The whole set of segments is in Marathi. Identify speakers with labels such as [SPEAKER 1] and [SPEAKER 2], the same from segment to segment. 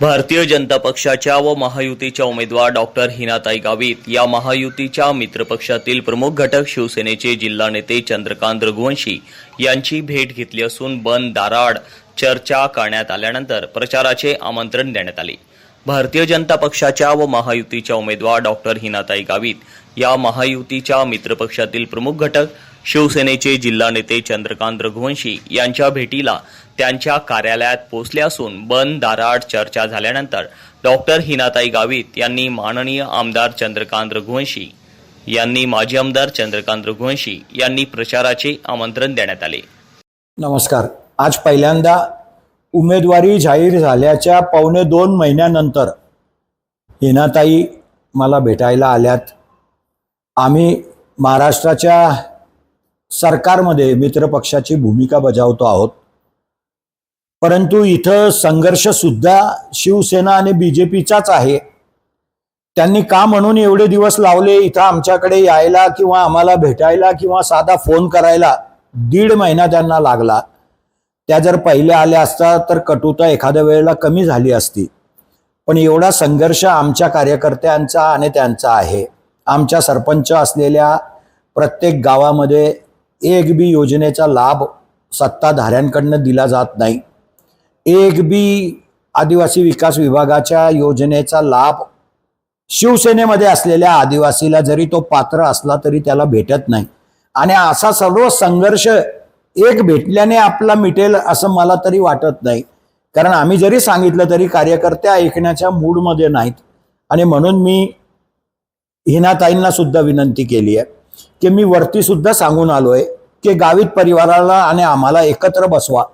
[SPEAKER 1] भारतीय जनता पक्षाच्या व महायुतीच्या उमेदवार डॉक्टर हिनाताई गावित या महायुतीच्या मित्रपक्षातील प्रमुख घटक शिवसेनेचे जिल्हा नेते चंद्रकांत रघुवंशी यांची भेट घेतली असून बंद दाराड चर्चा करण्यात आल्यानंतर प्रचाराचे आमंत्रण देण्यात आले. भारतीय जनता पक्षाच्या व महायुतीच्या उमेदवार डॉक्टर हिनाताई गावित या महायुतीच्या मित्रपक्षातील प्रमुख घटक शिवसेनेचे जिल्हा नेते चंद्रकांत रघुवंशी यांच्या भेटीला त्यांच्या कार्यालयात पोहोचले असून बंद दाराड चर्चा झाल्यानंतर डॉक्टर हिनाताई गावित यांनी माननीय आमदार चंद्रकांत रघुवंशी यांनी माजी आमदार चंद्रकांत रघुवंशी यांनी प्रचाराचे आमंत्रण देण्यात आले.
[SPEAKER 2] नमस्कार. आज पहिल्यांदा उमेदवारी जाहीर झाल्याच्या पावणे दोन महिन्यानंतर हिनाताई मला भेटायला आल्यात. आम्ही महाराष्ट्राच्या सरकारमध्ये मित्रपक्षाची भूमिका बजावतो आहोत. परंतु इथं संघर्षसुद्धा शिवसेना आणि बी जे पीचाच आहे. त्यांनी का म्हणून एवढे दिवस लावले इथं आमच्याकडे यायला किंवा आम्हाला भेटायला किंवा साधा फोन करायला दीड महिना त्यांना लागला. त्या जर पहिल्या आल्या असता तर कटुता एखाद्या वेळेला कमी झाली असती. पण एवढा संघर्ष आमच्या कार्यकर्त्यांचा आणि त्यांचा आहे. आमच्या सरपंच असलेल्या प्रत्येक गावामध्ये एक बी योजनेचा लाभ सत्ताधाऱ्यांकडनं दिला जात नाही. एक बी आदिवासी विकास विभागाच्या योजनेचा लाभ शिवसेनेमध्ये असलेल्या आदिवासीला जरी तो पात्र असला तरी त्याला भेटत नाही. आणि असा सर्व संघर्ष एक भेटल्याने आपला मिटेल असं मला तरी वाटत नाही. कारण आम्ही जरी सांगितलं तरी कार्यकर्ते ऐकण्याच्या मूडमध्ये नाहीत. आणि म्हणून मी हिनाताईंना सुद्धा विनंती केली आहे. की मी वरती सुद्धा सांगून आलोय की गावित परिवाराला आणि आम्हाला एकत्र बसवा.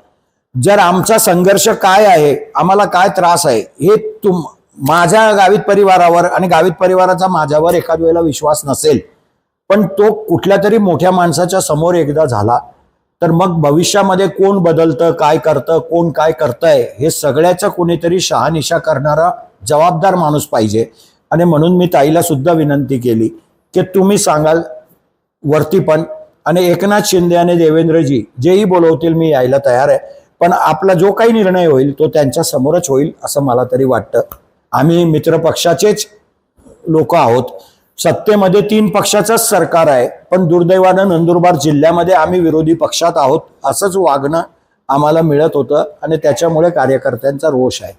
[SPEAKER 2] जर आमचा संघर्ष काय आहे आम्हाला काय त्रास आहे हे तुम माझ्या गावित परिवारावर आणि गावित परिवाराचा माझ्यावर एखाद वेळेला विश्वास नसेल पण तो कुठल्या तरी मोठ्या माणसाच्या समोर एकदा झाला तर मग भविष्यामध्ये कोण बदलतं काय करतं कोण काय करतंय हे सगळ्याचं कोणीतरी शहानिशा करणारा जबाबदार माणूस पाहिजे. आणि म्हणून मी ताईला सुद्धा विनंती केली की तुम्ही सांगाल वरती पण. आणि एकनाथ शिंदे आणि देवेंद्रजी जेही बोलवतील मी यायला तयार आहे. पण आपला जो काही निर्णय होईल तो त्यांच्या समोरच होईल असं मला तरी वाटतं. आम्ही मित्रपक्षाचेच लोक आहोत. सत्तेमध्ये तीन पक्षाचंच सरकार आहे पण दुर्दैवानं नंदुरबार जिल्ह्यामध्ये आम्ही विरोधी पक्षात आहोत असंच वागणं आम्हाला मिळत होतं. आणि त्याच्यामुळे कार्यकर्त्यांचा रोष आहे.